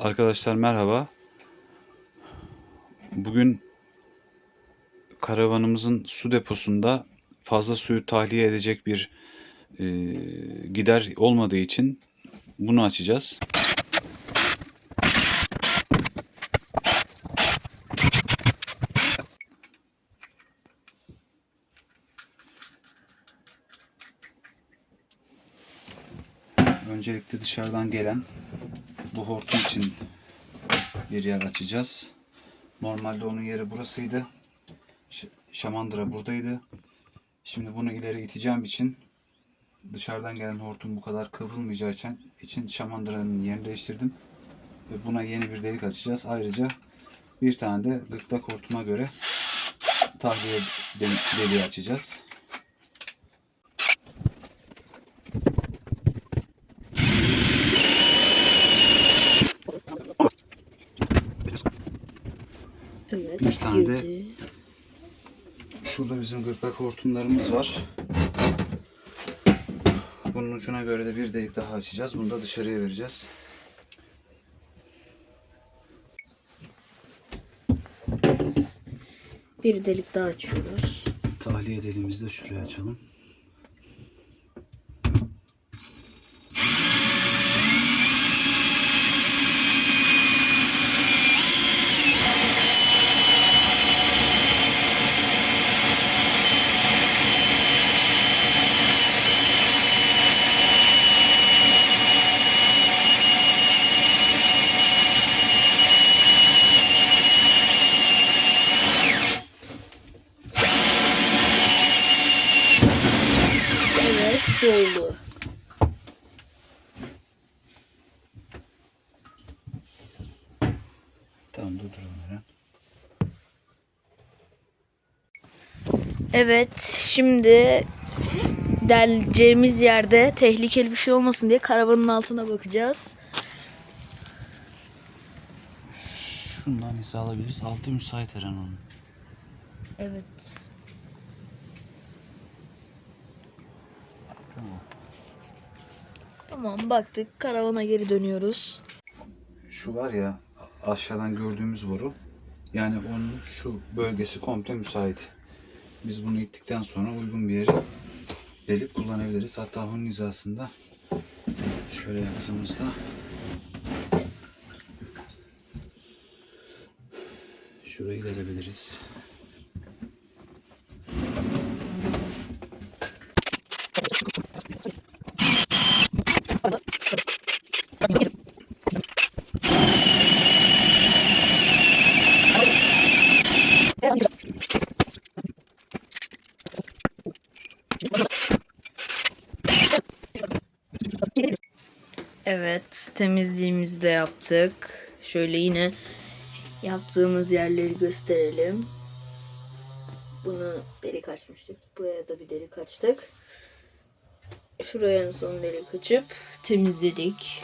Arkadaşlar merhaba. Bugün karavanımızın su deposunda fazla suyu tahliye edecek bir e, gider olmadığı için bunu açacağız. Öncelikle dışarıdan gelen bu hortum için bir yer açacağız. Normalde onun yeri burasıydı. Şamandıra buradaydı. Şimdi bunu ileri iteceğim için dışarıdan gelen hortum bu kadar kıvrılmayacağı için, için şamandıranın yerini değiştirdim. Ve buna yeni bir delik açacağız. Ayrıca bir tane de gırtlak hortuma göre tahliye de- deliği açacağız. Evet. Bir tane de-. Şurada bizim gırtlak hortumlarımız var. Bunun ucuna göre de bir delik daha açacağız. Bunu da dışarıya vereceğiz. Bir delik daha açıyoruz. Tahliye deliğimizi de şuraya açalım. Evet su oldu. Tamam durdur onları. Evet şimdi deleceğimiz yerde tehlikeli bir şey olmasın diye karavanın altına bakacağız. Şundan hisse alabiliriz. Altı müsait her an onun. Evet. Tamam. Tamam baktık karavana geri dönüyoruz. Şu var ya aşağıdan gördüğümüz boru. Yani onun şu bölgesi komple müsait. Biz bunu ittikten sonra uygun bir yere delip kullanabiliriz. Hatta onun hizasında şöyle yaptığımızda şurayı delebiliriz. Evet temizliğimizi de yaptık. Şöyle yine yaptığımız yerleri gösterelim. Bunu delik açmıştık. Buraya da bir delik açtık. Şuraya en son delik açıp temizledik.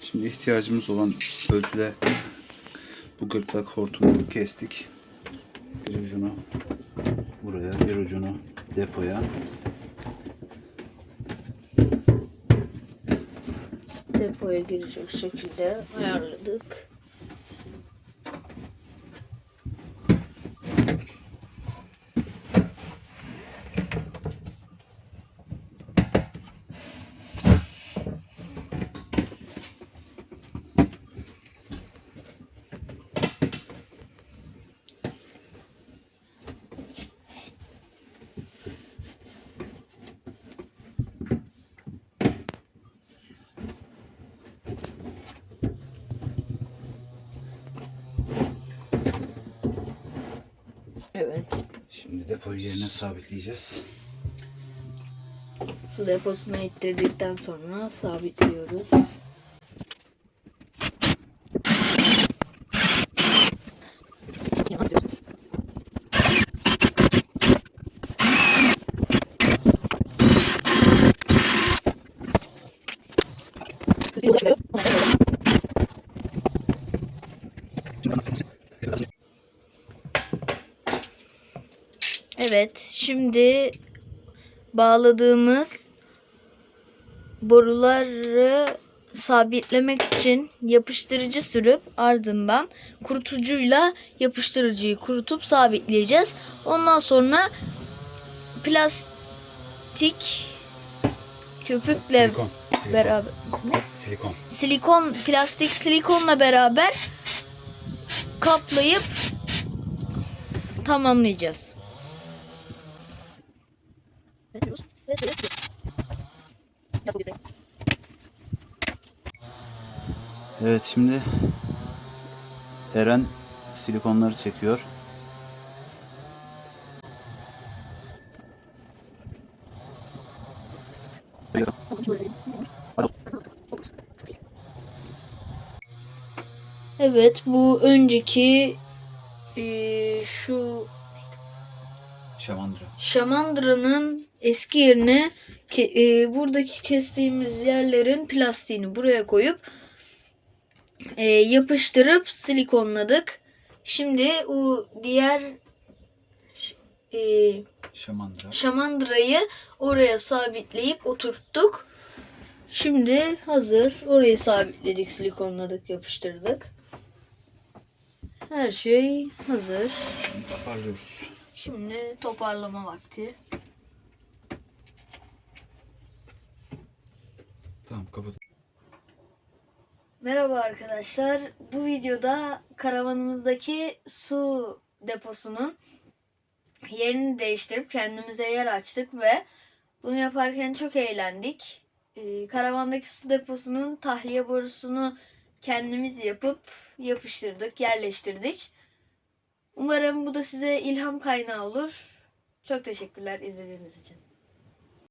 Şimdi ihtiyacımız olan ölçüde bu gırtlak hortumunu kestik. Bir ucunu buraya, bir ucunu depoya. Depoya girecek şekilde ayarladık. Evet. Şimdi depoyu yerine sabitleyeceğiz. Su deposuna ittirdikten sonra sabitliyoruz. Evet, şimdi bağladığımız boruları sabitlemek için yapıştırıcı sürüp ardından kurutucuyla yapıştırıcıyı kurutup sabitleyeceğiz. Ondan sonra plastik köpükle Silikon. Silikon. beraber ne? Silikon. silikon plastik silikonla beraber kaplayıp tamamlayacağız. Evet şimdi Eren silikonları çekiyor. Evet bu önceki eee, şu Şamandıra. şamandıranın eski yerine ke- eee, buradaki kestiğimiz yerlerin plastiğini buraya koyup eee, yapıştırıp silikonladık. Şimdi o diğer eee Şamandıra. şamandırayı oraya sabitleyip oturttuk. Şimdi hazır. Orayı sabitledik, silikonladık, yapıştırdık. Her şey hazır. Şimdi toparlıyoruz. Şimdi toparlama vakti. Tamam kapat. Merhaba arkadaşlar. Bu videoda karavanımızdaki su deposunun yerini değiştirip kendimize yer açtık ve bunu yaparken çok eğlendik. Ee, karavandaki su deposunun tahliye borusunu kendimiz yapıp yapıştırdık, yerleştirdik. Umarım bu da size ilham kaynağı olur. Çok teşekkürler izlediğiniz için.